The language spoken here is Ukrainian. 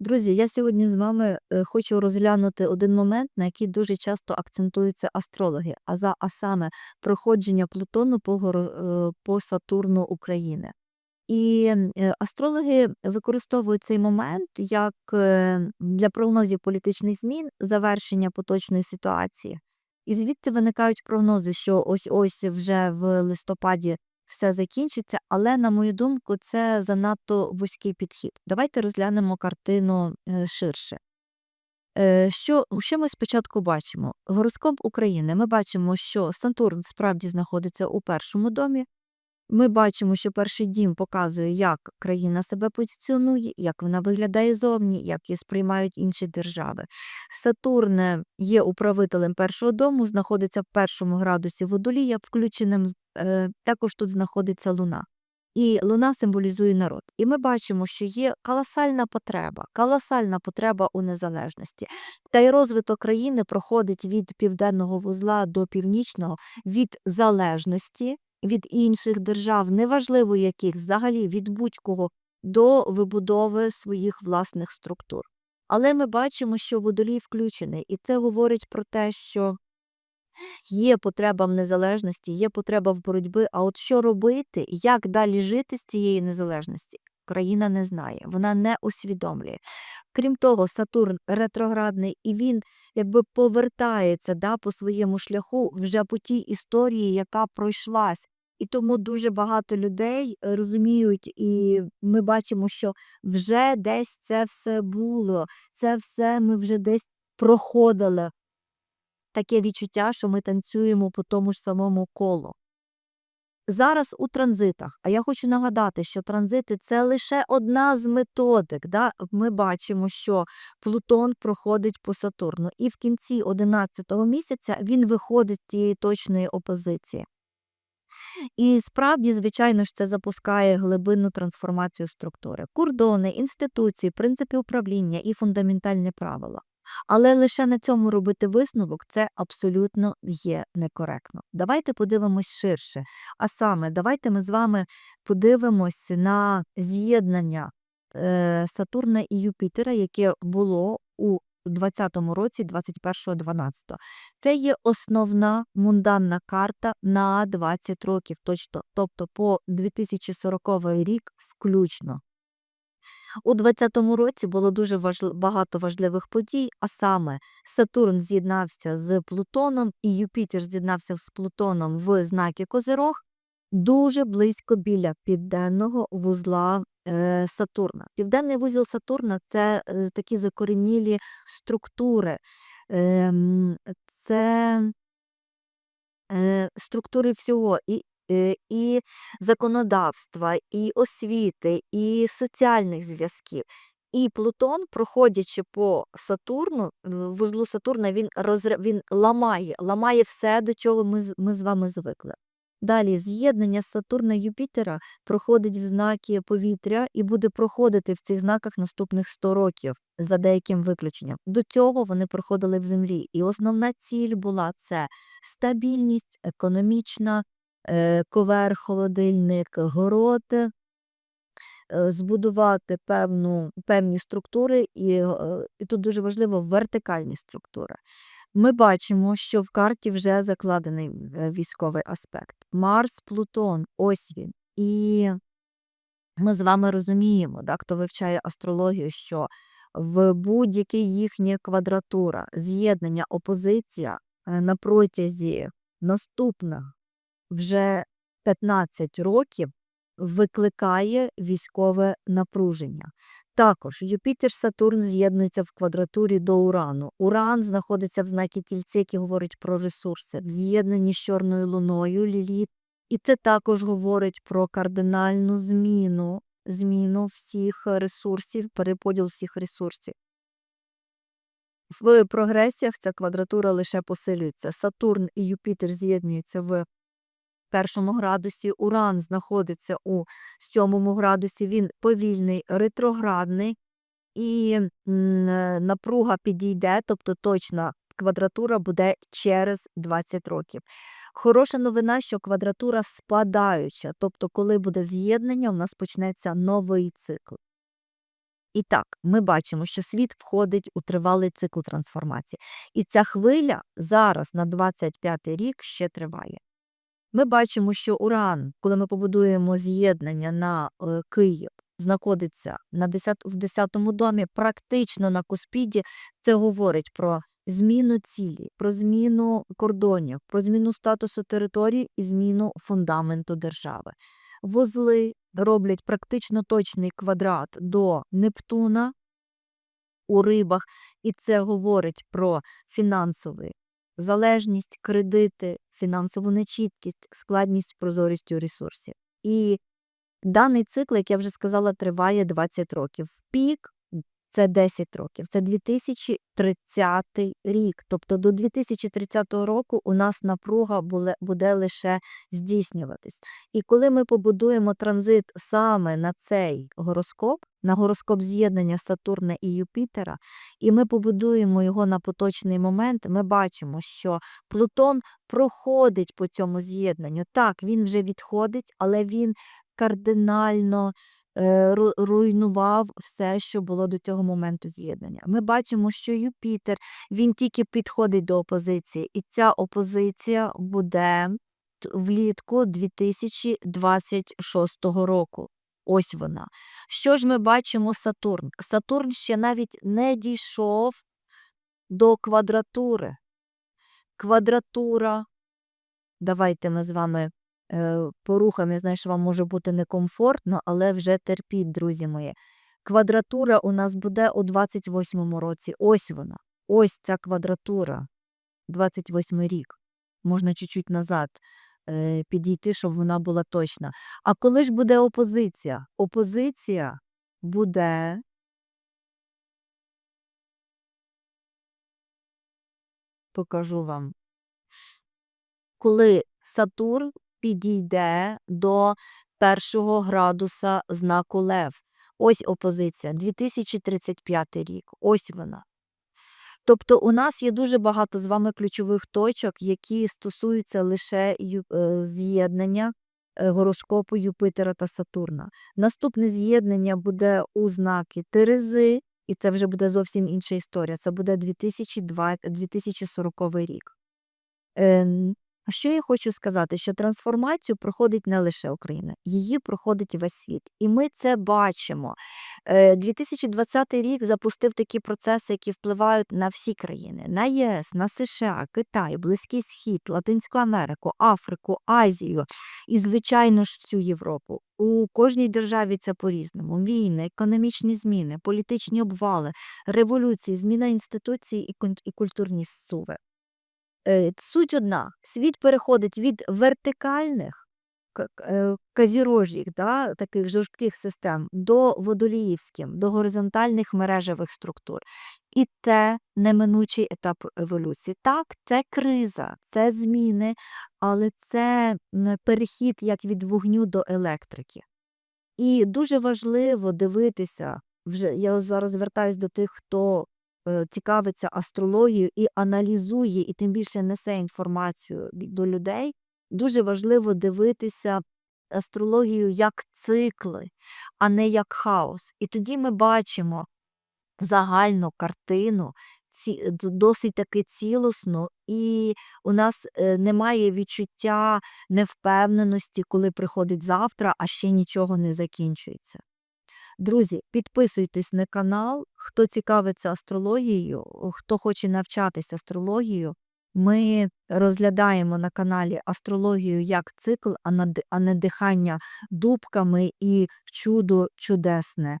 Друзі, я сьогодні з вами е, хочу розглянути один момент, на який дуже часто акцентуються астрологи, а за а саме проходження Плутону по, е, по Сатурну України. І е, астрологи використовують цей момент як для прогнозів політичних змін, завершення поточної ситуації. І звідти виникають прогнози, що ось ось вже в листопаді все закінчиться, але, на мою думку, це занадто вузький підхід. Давайте розглянемо картину е, ширше. Е, Що, що ми спочатку бачимо? Гороскоп України. Ми бачимо, що Сатурн справді знаходиться у першому домі. Ми бачимо, що перший дім показує, як країна себе позиціонує, як вона виглядає зовні, як її сприймають інші держави. Сатурн е, є управителем першого дому, знаходиться в першому градусі водолія, включеним е, також тут знаходиться луна. І луна символізує народ. І ми бачимо, що є колосальна потреба, колосальна потреба у незалежності. Та й розвиток країни проходить від південного вузла до північного, від залежності від інших держав, неважливо яких, взагалі від будь-кого, до вибудови своїх власних структур. Але ми бачимо, що водолій включений, і це говорить про те, що є потреба в незалежності, є потреба в боротьбі. А от що робити, як далі жити з цієї незалежності, країна не знає, вона не усвідомлює. Крім того, Сатурн ретроградний, і він якби повертається да, по своєму шляху вже по тій історії, яка пройшлась. І тому дуже багато людей е, розуміють, і ми бачимо, що вже десь це все було, це все ми вже десь проходили. Таке відчуття, що ми танцюємо по тому ж самому колу. Зараз у транзитах, а я хочу нагадати, що транзити це лише одна з методик. Да? Ми бачимо, що Плутон проходить по Сатурну, і в кінці 11-го місяця він виходить з цієї точної опозиції. І справді, звичайно ж, це запускає глибинну трансформацію структури, кордони, інституції, принципи управління і фундаментальні правила. Але лише на цьому робити висновок це абсолютно є некоректно. Давайте подивимось ширше. А саме, давайте ми з вами подивимось на з'єднання е, Сатурна і Юпітера, яке було у 20-му році, 21.12. Це є основна мунданна карта на 20 років, точно, тобто по 2040 рік включно. У 20-му році було дуже важл- багато важливих подій, а саме Сатурн з'єднався з Плутоном і Юпітер з'єднався з Плутоном в знакі Козирог дуже близько біля південного вузла е, Сатурна. Південний вузол Сатурна це е, такі закоренілі структури. Ем, це е, структури всього і, і законодавства, і освіти, і соціальних зв'язків. І Плутон, проходячи по Сатурну, е, вузлу Сатурна, він, розр... він ламає, ламає все, до чого ми, ми з вами звикли. Далі з'єднання Сатурна Юпітера проходить в знаки повітря і буде проходити в цих знаках наступних 100 років за деяким виключенням. До цього вони проходили в землі. І основна ціль була це стабільність, економічна, е, ковер, холодильник, город, е, збудувати певну, певні структури, і, е, і тут дуже важливо вертикальні структури. Ми бачимо, що в карті вже закладений е, військовий аспект. Марс, Плутон, ось він. І ми з вами розуміємо, да, хто вивчає астрологію, що в будь-яка їхня квадратура, з'єднання, опозиція е, на протязі наступних вже 15 років викликає військове напруження. Також Юпітер Сатурн з'єднується в квадратурі до Урану. Уран знаходиться в знакі тільці, які говорить про ресурси, в з'єднанні з Чорною луною Ліліт. І це також говорить про кардинальну зміну, зміну всіх ресурсів, переподіл всіх ресурсів. В прогресіях ця квадратура лише посилюється. Сатурн і Юпітер з'єднуються в першому градусі, Уран знаходиться у сьомому градусі, він повільний, ретроградний, і напруга підійде, тобто точна квадратура буде через 20 років. Хороша новина, що квадратура спадаюча, тобто, коли буде з'єднання, у нас почнеться новий цикл. І так, ми бачимо, що світ входить у тривалий цикл трансформації. І ця хвиля зараз на 25 рік ще триває. Ми бачимо, що Уран, коли ми побудуємо з'єднання на е, Київ, знаходиться на 10, в 10-му домі, практично на Куспіді. Це говорить про зміну цілі, про зміну кордонів, про зміну статусу території і зміну фундаменту держави. Вузли роблять практично точний квадрат до Нептуна у рибах, і це говорить про фінансову залежність, кредити, фінансову нечіткість, складність прозорістю ресурсів. І даний цикл, як я вже сказала, триває 20 років. Пік це 10 років, це 2030 рік. Тобто до 2030 року у нас напруга буде лише здійснюватись. І коли ми побудуємо транзит саме на цей гороскоп, на гороскоп з'єднання Сатурна і Юпітера, і ми побудуємо його на поточний момент, ми бачимо, що Плутон проходить по цьому з'єднанню. Так, він вже відходить, але він кардинально руйнував все, що було до цього моменту з'єднання. Ми бачимо, що Юпітер він тільки підходить до опозиції, і ця опозиція буде влітку 2026 року. Ось вона. Що ж ми бачимо Сатурн? Сатурн ще навіть не дійшов до квадратури. Квадратура. Давайте ми з вами е, порухаємо. Я знаю, що вам може бути некомфортно, але вже терпіть, друзі мої. Квадратура у нас буде у 28-му році. Ось вона. Ось ця квадратура. 28 рік. Можна чуть-чуть назад е, підійти, щоб вона була точна. А коли ж буде опозиція? Опозиція буде покажу вам. Коли Сатурн підійде до першого градуса знаку Лев. Ось опозиція, 2035 рік. Ось вона. Тобто у нас є дуже багато з вами ключових точок, які стосуються лише е, з'єднання е, гороскопу Юпитера та Сатурна. Наступне з'єднання буде у знаки Терези, і це вже буде зовсім інша історія. Це буде 2020, 2040 рік. Що я хочу сказати, що трансформацію проходить не лише Україна, її проходить весь світ. І ми це бачимо. Е, 2020 рік запустив такі процеси, які впливають на всі країни: на ЄС, на США, Китай, Близький Схід, Латинську Америку, Африку, Азію і, звичайно ж, всю Європу. У кожній державі це по-різному. Війни, економічні зміни, політичні обвали, революції, зміна інституцій і культурні зсуви. Е, Суть одна: світ переходить від вертикальних к- к- е, да, таких жорстких систем до водоліївських, до горизонтальних мережевих структур. І це неминучий етап еволюції. Так, це криза, це зміни, але це перехід як від вогню до електрики. І дуже важливо дивитися, вже я зараз звертаюсь до тих, хто цікавиться астрологією і аналізує, і тим більше несе інформацію до людей. Дуже важливо дивитися астрологію як цикли, а не як хаос. І тоді ми бачимо загальну картину, ці, досить таки цілісну, і у нас е, немає відчуття невпевненості, коли приходить завтра, а ще нічого не закінчується. Друзі, підписуйтесь на канал. Хто цікавиться астрологією, хто хоче навчатися астрологією, ми розглядаємо на каналі астрологію як цикл, а не дихання дубками і чудо чудесне.